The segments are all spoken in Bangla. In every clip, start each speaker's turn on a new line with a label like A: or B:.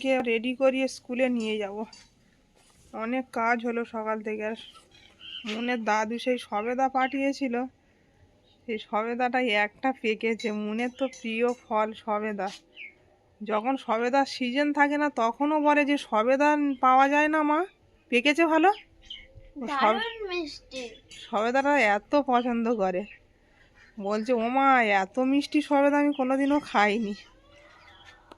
A: মুনকে রেডি করিয়ে স্কুলে নিয়ে যাব। অনেক কাজ হলো সকাল থেকে। আর মুনের দাদু সেই সবেদা পাঠিয়েছিল। সেই সবেদাটাই একটা পেকেছে। মুনের তো প্রিয় ফল সবেদা। যখন সবেদার সিজন থাকে না তখনও বলে যে সবেদা পাওয়া যায় না মা। পেকেছে ভালো? ও সব সবেদাটা এত পছন্দ করে। বলছে ওমা এত মিষ্টি সবেদা আমি কোনোদিনও খাইনি।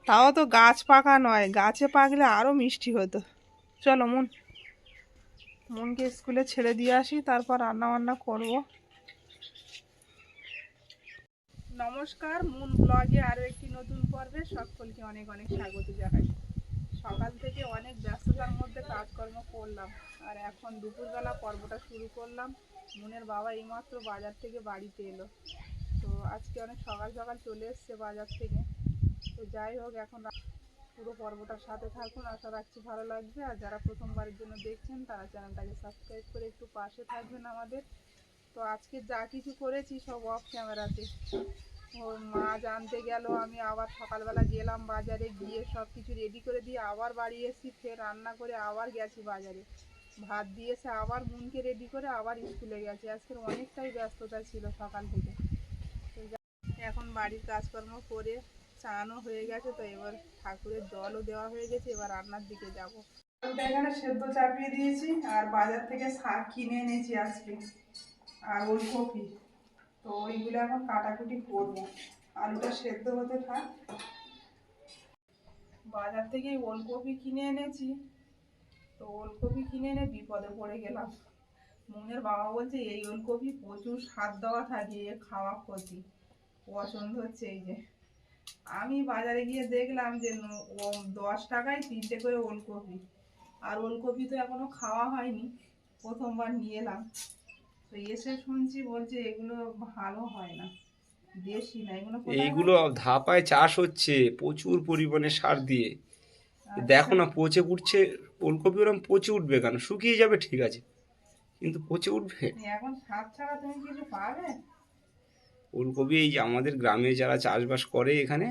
A: তাও তো গাছ পাকা নয়, গাছে পাকলে আরও মিষ্টি হতো। চলো, মন। মনকে স্কুলে ছেড়ে দিয়ে আসি, তারপর রান্না বান্না করব। নমস্কার, মুন ব্লগে আরও একটি নতুন পর্বে সকলকে অনেক অনেক স্বাগত জানাই। সকাল থেকে অনেক ব্যস্ততার মধ্যে কাজকর্ম করলাম, আর এখন দুপুরবেলা পর্বটা শুরু করলাম। মুনের বাবা এইমাত্র বাজার থেকে বাড়িতে এলো। তো আজকে অনেক সকাল সকাল চলে এসছে বাজার থেকে। তো যাই হোক, এখন পুরো পর্বটার সাথে থাকুন। আশা রাখছি ভালো লাগবে। আর যারা প্রথমবারের জন্য দেখছেন, তারা চ্যানেলটাকে সাবস্ক্রাইব করে একটু পাশে থাকবেন আমাদের। তো আজকে যা কিছু করেছি, সব অফ ক্যামেরাতে ওর মা জানতে গেল, আমি আবার সকালবেলা গেলাম বাজারে, গিয়ে সব কিছু রেডি করে দিয়ে আবার বাড়ি এসেছি, ফের রান্না করে আবার গেছি বাজারে। ভাত দিয়েছে, আবার মুনকে রেডি করে আবার স্কুলে গেছি। আজকের অনেকটাই ব্যস্ততা ছিল সকাল থেকে। এখন বাড়ির কাজকর্ম করে চানও হয়ে গেছে, তো এবার ঠাকুরের জলও দেওয়া হয়ে গেছে, এবার রান্নার দিকে যাব। এখানে সেদ্ধ চাপিয়ে দিয়েছি, আর বাজার থেকে শাক কিনে এনেছি আজকে, আর ওলকপি। তো ওইগুলো এখন কাটাকুটি করব। আলুটা সেদ্ধ হতে থাক। বাজার থেকে ওলকপি কিনে এনেছি, তো ওলকপি কিনে এনে বিপদে পড়ে গেলাম। মনের বাবা বলছে, এই ওলকপি প্রচুর স্বাদ দেওয়া থাকে এ খাওয়া ক্ষতি। পছন্দ হচ্ছে এই যে। আমি বাজারে গিয়ে দেখলাম যে ও দশ টাকায় তিনটে করে ওলকপি। আর ওলকপি তো এখনও খাওয়া হয়নি প্রথমবার নিয়ে এলাম। তো এসে শুনছি বলছে এগুলো ভালো হয় না দেশি না এগুলো
B: এইগুলো ধাপায় চাষ হচ্ছে প্রচুর পরিমাণে সার দিয়ে। দেখো না পচে উঠছে ওলকপি ওরম পচে উঠবে কেন? শুকিয়ে যাবে ঠিক আছে কিন্তু পচে উঠবে?
A: এখন সাত ছাড়া তুমি কিছু পাবে?
B: ওলকপি এই আমাদের গ্রামে যারা চাষবাস করে এখানে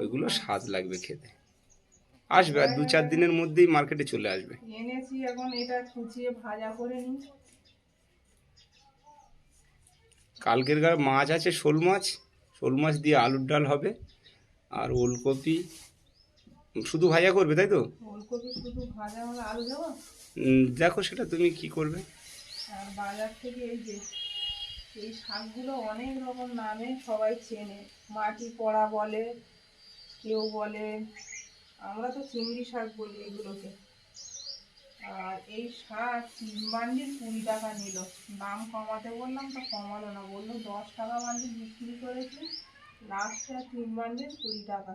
A: ওইগুলো
B: স্বাদ লাগবে খেতে। আসবে আর দু চার দিনের মধ্যেই মার্কেটে চলে আসবে।
A: এনেছি এখন এটা কুচিয়ে ভাজা করে নিই।
B: কালকের গা মাছ আছে শোল মাছ। শোল মাছ দিয়ে আলুর ডাল হবে আর ওলকপি শুধু ভাজা করবে তাই তো?
A: ফুলকপি শুধু ভাজা হলে আলু দেবো?
B: দেখো সেটা তুমি কি করবে।
A: আর বাজার থেকে এই যে এই শাকগুলো অনেক রকম নামে সবাই চেনে। মাটি কড়া বলে কেউ বলে। আমরা তো চিংড়ি শাক বলি এগুলোকে। আর এই শাক তিন বান্ডিল কুড়ি টাকা নিল। দাম কমাতে বললাম তো কমালো না। বলল দশ টাকা বান্ডিল বিক্রি করেছি লাস্টে আর তিন বান্ডিল কুড়ি টাকা।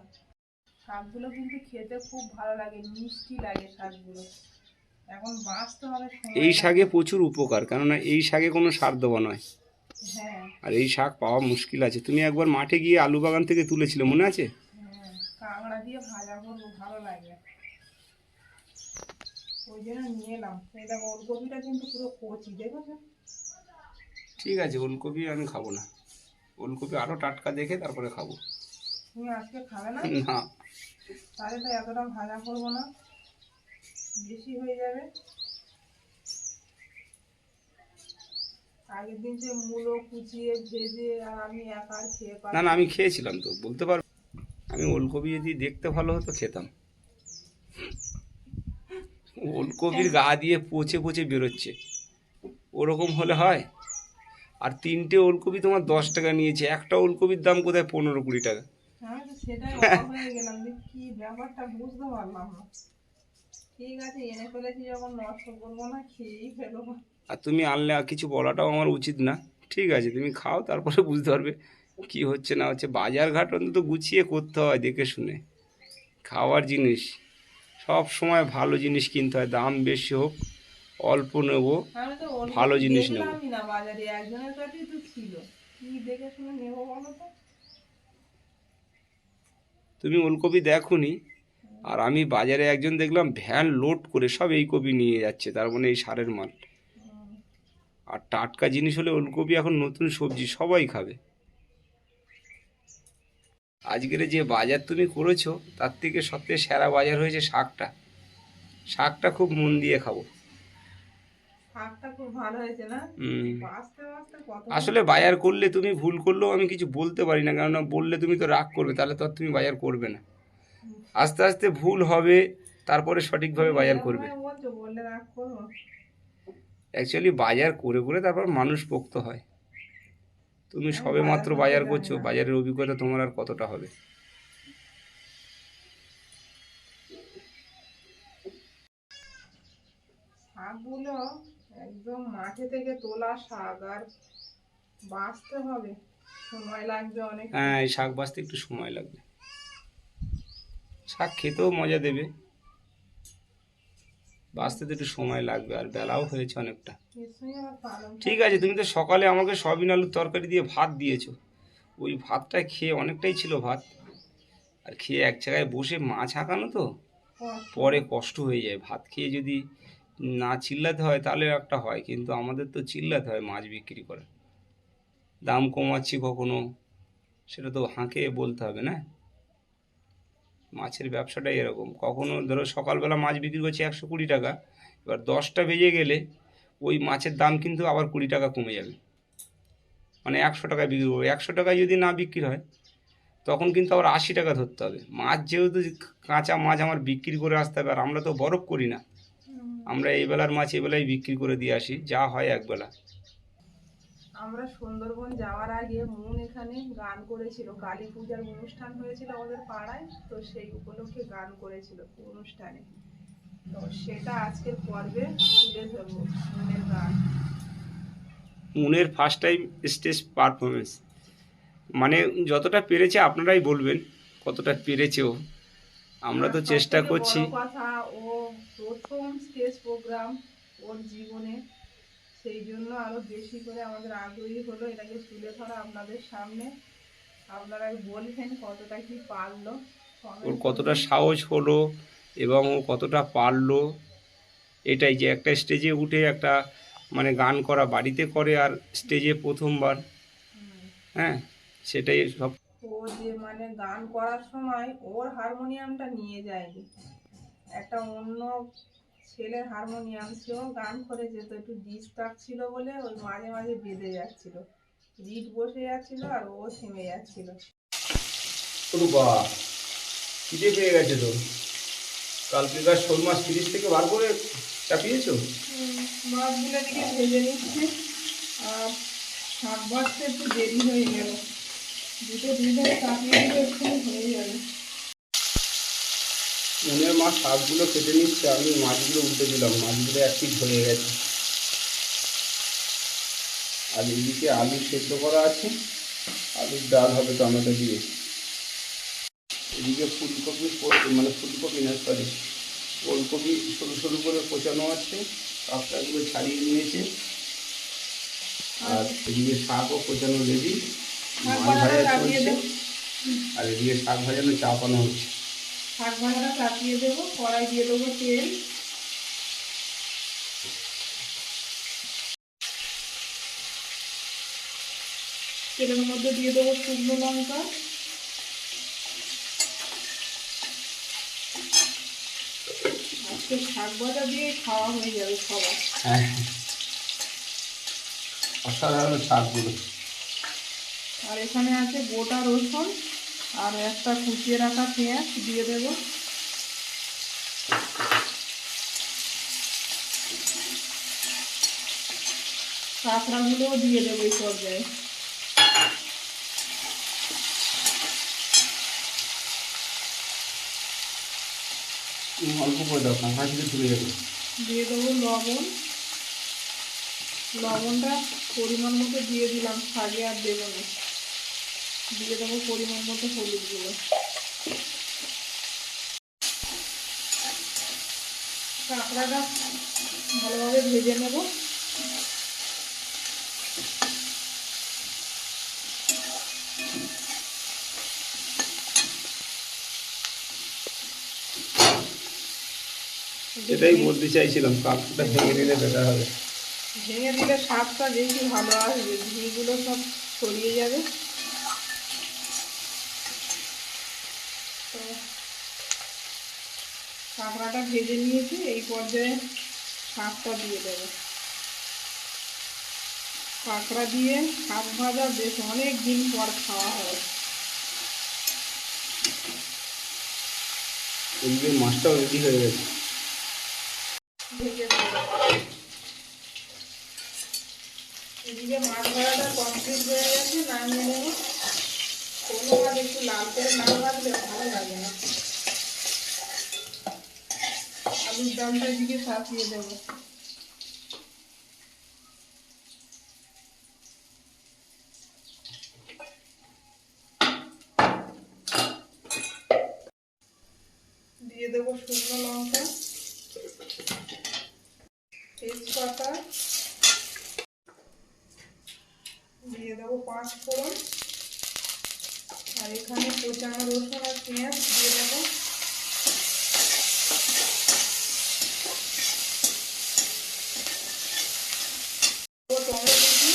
A: শাকগুলো কিন্তু খেতে খুব ভালো লাগে মিষ্টি লাগে শাকগুলো। এখন বাঁচতে হবে
B: এই শাকে প্রচুর উপকার কেননা এই শাকে কোনো সার দেওয়া নয়। আর এই শাক পাওয়া মুশকিল আছে। তুমি একবার মাঠে গিয়ে আলু বাগান থেকে তুলেছিলে মনে আছে?
A: হ্যাঁ দিয়ে ভাজা করব ভালো লাগে। ওই জন্য নিয়ে এলাম। এই দেখো ওলকপিটা কিন্তু পুরো কচি দেখেছ?
B: ঠিক আছে ওলকপি আমি খাব না। ওলকপি আরও টাটকা দেখে তারপরে খাব।
A: তুমি আজকে খাবে না?
B: না।
A: তাহলে তো এতটা ভাজা করব না। বেশি হয়ে যাবে। আগের দিন যে মূলো কুচিয়ে ভেজে আর আমি একা খেয়ে
B: না না আমি খেয়েছিলাম তো বলতে পারব আমি ওলকপি যদি দেখতে ভালো হতো খেতাম। ওলকপির গা দিয়ে পচে পচে বেরোচ্ছে। ওরকম হলে হয়? আর তিনটে ওলকপি তোমার দশ টাকা নিয়েছে একটা ওলকপির দাম কোথায়? পনেরো কুড়ি টাকা।
A: হয়ে ঠিক আছে এনে ফেলেছি যখন নষ্ট করব না খেয়েই ফেলব।
B: আর তুমি আনলে আর কিছু বলাটাও আমার উচিত না। ঠিক আছে তুমি খাও তারপরে বুঝতে পারবে কি হচ্ছে না হচ্ছে। বাজার ঘাট অন্তত গুছিয়ে করতে হয় দেখে শুনে। খাওয়ার জিনিস সব সময় ভালো জিনিস কিনতে হয় দাম বেশি হোক অল্প নেব ভালো জিনিস নেব। তুমি ওলকপি দেখোনি? আর আমি বাজারে একজন দেখলাম ভ্যান লোড করে সব এই কপি নিয়ে যাচ্ছে তার মানে এই সারের মাল। আর টাটকা জিনিস হলে ওলকপি এখন নতুন সবজি সবাই খাবে। আজকের যে বাজার তুমি করেছ তার থেকে সবথেকে সেরা বাজার হয়েছে শাকটা। শাকটা খুব মন দিয়ে খাব। আসলে বাজার করলে তুমি ভুল করলেও আমি কিছু বলতে পারি না কেননা বললে তুমি তো রাগ করবে তাহলে তো আর তুমি বাজার করবে না। আস্তে আস্তে ভুল হবে তারপরে সঠিকভাবে বাজার করবে
A: এরকম বলছো বললে রাগ করব
B: অ্যাকচুয়ালি বাজার করে করে তারপর মানুষ পোক্ত হয়। তুমি সবে মাত্র বাজার করছ বাজারের অভিজ্ঞতা তোমার আর কতটা হবে?
A: শাকগুলো একদম মাঠে থেকে তোলা শাক আর বাঁচতে হবে। সময় লাগবে অনেক।
B: হ্যাঁ শাক বাঁচতে একটু সময় লাগবে। শাক খেতেও মজা দেবে। বাঁচতে তো একটু সময় লাগবে আর বেলাও হয়েছে অনেকটা। ঠিক আছে তুমি তো সকালে আমাকে সয়াবিন আলুর তরকারি দিয়ে ভাত দিয়েছ। ওই ভাতটা খেয়ে অনেকটাই ছিল ভাত। আর খেয়ে এক জায়গায় বসে মাছ হাঁকানো তো পরে কষ্ট হয়ে যায়। ভাত খেয়ে যদি না চিল্লাতে হয় তাহলে একটা হয় কিন্তু আমাদের তো চিল্লাতে হয় মাছ বিক্রি করে। দাম কমাচ্ছি কখনো সেটা তো হাঁকে বলতে হবে না। মাছের ব্যবসাটাই এরকম। কখনো ধরো সকালবেলা মাছ বিক্রি করছি একশো কুড়ি টাকা এবার দশটা বেজে গেলে ওই মাছের দাম কিন্তু আবার কুড়ি টাকা কমে যাবে। মানে একশো টাকায় বিক্রি করব। একশো টাকায় যদি না বিক্রি হয় তখন কিন্তু আবার আশি টাকা ধরতে হবে। মাছ যেহেতু কাঁচা মাছ আমার বিক্রি করে আসতে হবে আর আমরা তো বরফ করি না। আমরা এই বেলার মাছ এই বেলায় বিক্রি করে দিয়ে আসি যা হয় একবেলা
A: আমরা সুন্দরবন যাওয়ার আগে মন এখানে গান করেছিল। কালী পূজার অনুষ্ঠান হয়েছিল আমাদের পাড়ায় তো সেই উপলক্ষে গান করেছিল অনুষ্ঠানে। তো সেটা আজকের পর্বে তুলে ধরবো মনের গান।
B: মনের ফার্স্ট টাইম স্টেজ পারফরমেন্স মানে যতটা পেরেছে আপনারাই বলবেন কতটা পেরেছে ও। আমরা তো চেষ্টা করছি।
A: কথা ও প্রথম স্টেজ প্রোগ্রাম ওর জীবনে সেই জন্য আরও বেশি করে আমাদের আগ্রহী হলো এটাকে তুলে ধরা আপনাদের সামনে। আপনারা বলবেন কতটা কি পারল।
B: ওর কতটা সাহস হলো এবং ও কতটা পারল এটাই যে একটা স্টেজে উঠে একটা মানে গান করা বাড়িতে করে আর স্টেজে প্রথমবার। হ্যাঁ সেটাই সব।
A: ও যে মানে গান করার সময় ওর হারমোনিয়ামটা নিয়ে যায়নি। একটা অন্য ছেলের হারমোনিয়াম সেও গান করে যেত একটু ডিস্টার্ব ছিল বলে ওই মাঝে মাঝে বেঁধে যাচ্ছিল। রিট বসে যাচ্ছিল আর ও থেমে যাচ্ছিল।
B: খিদে পেয়ে গেছে তো। কালকেকার শোল মাছ ফ্রিজ থেকে বার করে চাপিয়েছো?
A: মাছগুলো দিকে ভেজে নিচ্ছি। আর শাক ভাজতে একটু দেরি হয়ে গেল। দুটো দুধে চাপিয়ে দিলে এক্ষুনি হয়ে যাবে।
B: মনের মাছ শাকগুলো কেটে নিচ্ছে আমি মাছগুলো উল্টে দিলাম মাছগুলো এক পিস হয়ে গেছে। আর এদিকে আলু সেদ্ধ করা আছে আলুর ডাল হবে টমেটো দিয়ে। এদিকে ফুলকপি মানে ফুলকপি না সরি ওলকপি সরু সরু করে কোচানো আছে কাপটাগুলো ছাড়িয়ে নিয়েছে। আর এদিকে শাকও কোচানো রেডি মাছ ভাজা চলছে। আর এদিকে শাক ভাজানো চাপানো হচ্ছে।
A: শাক ভাজাটা চাপিয়ে দেবো কড়াই দিয়ে দেবো তেল। তেলের মধ্যে দিয়ে দেবো শুকনো লঙ্কা। আজকে শাক ভাজা দিয়ে খাওয়া হয়ে যাবে সবার।
B: হ্যাঁ। অসাধারণ শাকগুলো
A: আর এখানে আছে গোটা রসুন। আর একটা কুচিয়ে রাখা পেঁয়াজ দিয়ে দেবো। কাঁকড়াগুলোও দিয়ে দেবো এই পর্যায়ে।
B: অল্প করে দাও কাঁকড়া যাবে।
A: দিয়ে দেবো লবণ। লবণটা পরিমাণ মতো দিয়ে দিলাম শাকে আর দেবো না। দিয়ে দেবো পরিমাণ মতো হলুদগুলো কাঁকড়াটা ভালোভাবে ভেজে নেব।
B: এটাই বলতে চাইছিলাম কাঁকড়াটা ভেঙে নিলে বেটার হবে।
A: ভেঙে দিলে স্বাদটা বেশি ভালো আসবে ঘিগুলো সব ছড়িয়ে যাবে। কাঁকড়াটা ভেজে নিয়েছি এই পর্যায়ে শাকটা দিয়ে দেবো। কাঁকড়া দিয়ে শাক ভাজা বেশ অনেক দিন পর খাওয়া হয়।
B: এদিকে মাছটাও রেডি হয়ে গেছে।
A: এদিকে মাছ ভাজাটা কমপ্লিট হয়ে গেছে নামিয়ে নেব। কোনো একটু লাল করে না ভাজলে ভালো লাগে না। আলুর ডালটা এদিকে চাপিয়ে দেবো দিয়ে দেবো শুকনো লঙ্কা তেজপাতা দিয়ে দেবো পাঁচ ফোড়ন আর এখানে কোচানো রসুন আর পেঁয়াজ দিয়ে দেবো টমেটো কুচি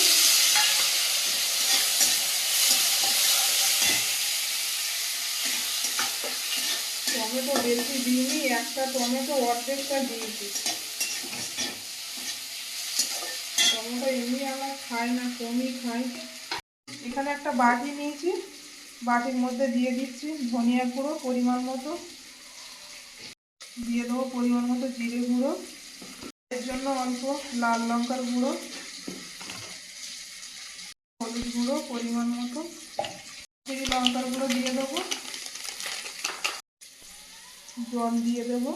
A: টমেটো বেশি দিইনি একটা টমেটো অর্ধেকটা দিয়েছি। টমেটো এমনি আমরা খাই না, কমই খাই এখানে একটা বাটি নিয়েছি, বাটির মধ্যে দিয়ে দিচ্ছি ধনিয়া গুঁড়ো পরিমাণ মতো। দিয়ে দেবো পরিমাণ মতো জিরে গুঁড়ো। এর জন্য অল্প লাল লঙ্কার গুঁড়ো, হলুদ গুঁড়ো পরিমাণ মতো। লঙ্কার গুঁড়ো দিয়ে দেবো। জল দিয়ে দেবো।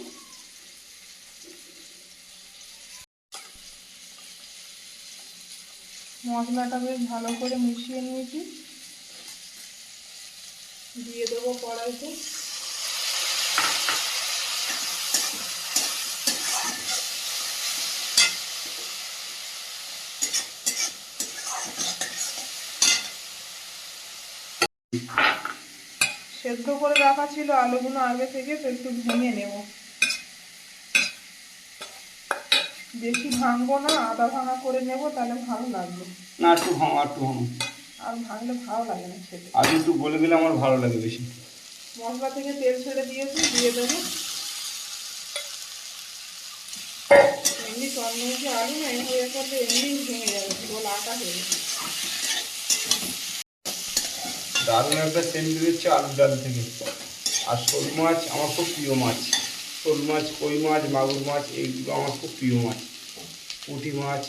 A: মশলাটা বেশ ভালো করে মিশিয়ে নিয়েছি। দিয়ে দেবো কড়াইতে। সেদ্ধ করে রাখা ছিল আলুগুলো আগে থেকে তো একটু ভেঙে নেব। বেশি ভাঙবো না আদা ভাঙা করে নেব তাহলে ভালো লাগবে।
B: না একটু ভাঙো একটু ভাঙো।
A: আর ভাঙলে ভালো লাগে না খেতে।
B: আর একটু বলে দিলে আমার ভালো লাগে বেশি।
A: মশলা থেকে তেল ছেড়ে দিয়েছি দিয়ে দেবো। এমনি চন্দ্রমুখী আলু না এমনি হয়ে করলে এমনি ভেঙে যাবে গোল আটা হয়ে যাবে
B: দারুণ একটা সেন্ট বেরোচ্ছে আলুর ডাল থেকে। আর শোল মাছ আমার খুব প্রিয় মাছ। শোল মাছ, কই মাছ, মাগুর মাছ, এইগুলো আমার খুব প্রিয় মাছ। পুঁটি মাছ।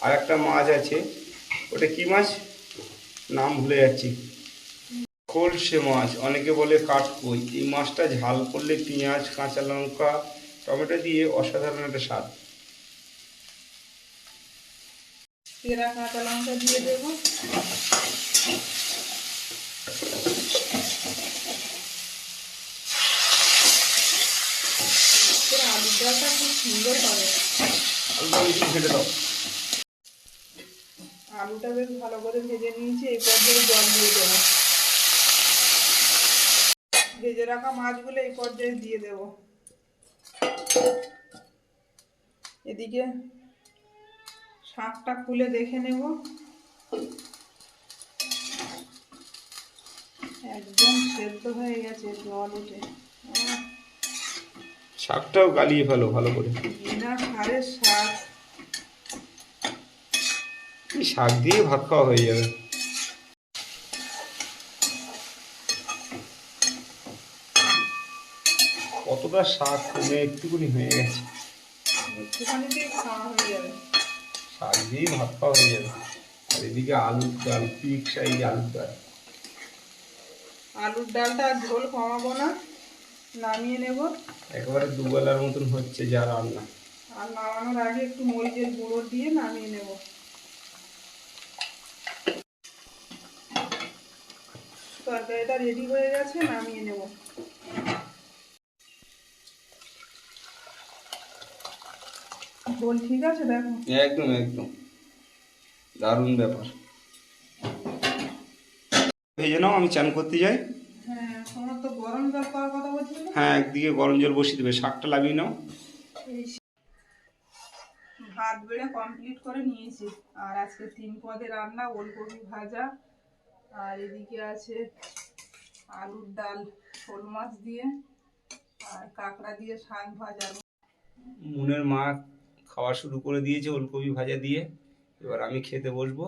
B: আর একটা মাছ আছে। ওটা কি মাছ? নাম ভুলে যাচ্ছি। খোলসে মাছ, অনেকে বলে কাঠকই। এই মাছটা ঝাল করলে পেঁয়াজ, কাঁচা লঙ্কা, টমেটো দিয়ে অসাধারণ একটা স্বাদ।
A: কাঁচা লঙ্কা দিয়ে দেবো। আলুর খুব সুন্দর হবে
B: আলুটা বেশি
A: ভালো করে ভেজে নিয়েছি এই পর্যায়ে জল দিয়ে দেবো। ভেজে রাখা মাছগুলো এই পর্যায়ে দিয়ে দেবো। এদিকে শাকটা খুলে দেখে নেব। একদম সেদ্ধ হয়ে গেছে জল উঠে
B: শাকটাও গালিয়ে ফেলো ভালো করে।
A: শাক।
B: দিয়ে ভাত খাওয়া হয়ে যাবে। কতটা শাক কমে একটুকুনি হয়ে গেছে।
A: দিয়ে
B: শাক দিয়েই ভাত খাওয়া হয়ে যাবে। আর এদিকে আলুর ডাল পিক সাইজ আলুর ডাল।
A: আলুর ডালটা ঝোল কমাবো না। নামিয়ে নেব।
B: একেবারে দুবেলার মতন হচ্ছে যা রান্না।
A: আর নামানোর আগে একটু মরিচের গুঁড়ো দিয়ে নামিয়ে নেব। তরকারিটা রেডি হয়ে গেছে নামিয়ে নেব। ঝোল ঠিক আছে দেখো?
B: একদম একদম। দারুণ ব্যাপার। ভেজে নাও আমি চান করতে যাই।
A: হ্যাঁ
B: একদিকে গরম জল বসিয়ে দেবে শাকটা লাগিয়ে নাও।
A: ভাত বেড়ে কমপ্লিট করে নিয়েছি। আর আজকে তিন পদে রান্না ওলকপি ভাজা আর এদিকে আছে আলুর ডাল শোল মাছ দিয়ে আর কাঁকড়া দিয়ে শাক ভাজা।
B: মুনের মা খাওয়া শুরু করে দিয়েছে ওলকপি ভাজা দিয়ে। এবার আমি খেতে বসবো।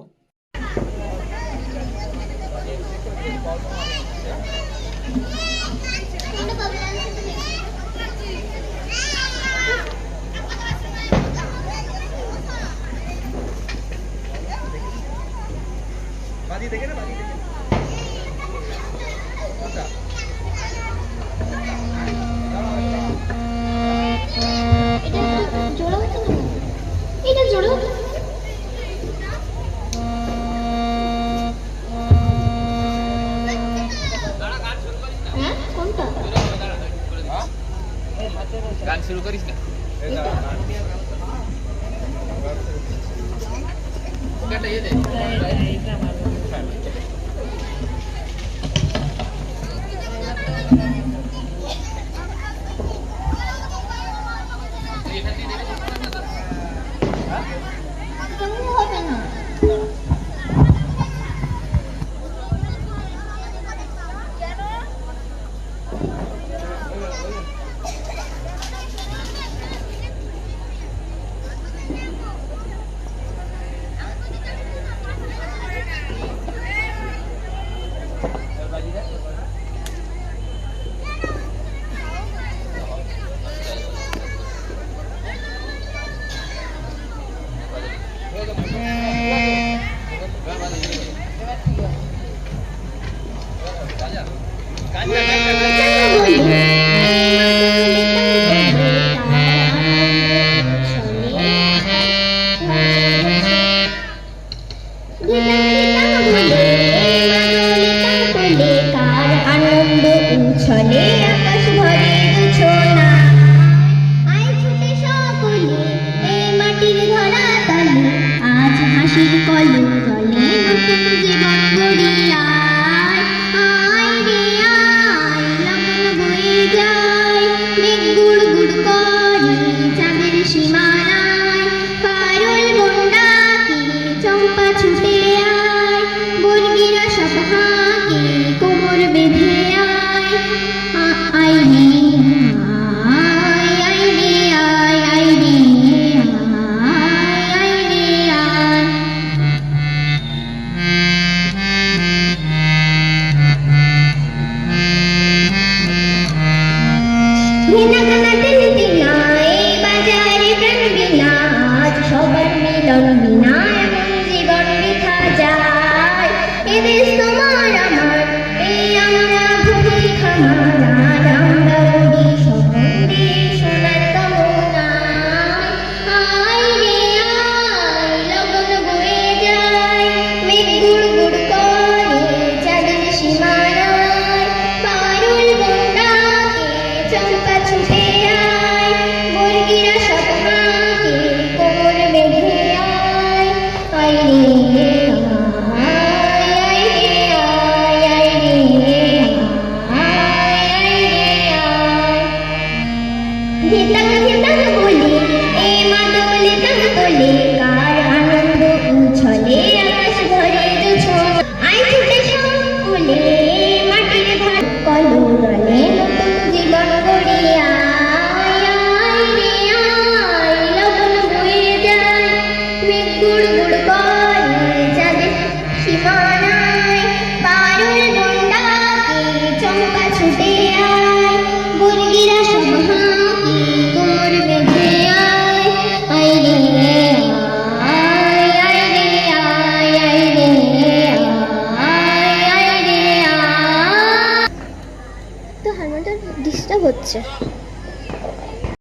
C: बाजी देखे ना
D: bagi. শুরু করিস না। কাটাইয়ে দে।
C: হ্যাঁ, Yeah. Aleluia.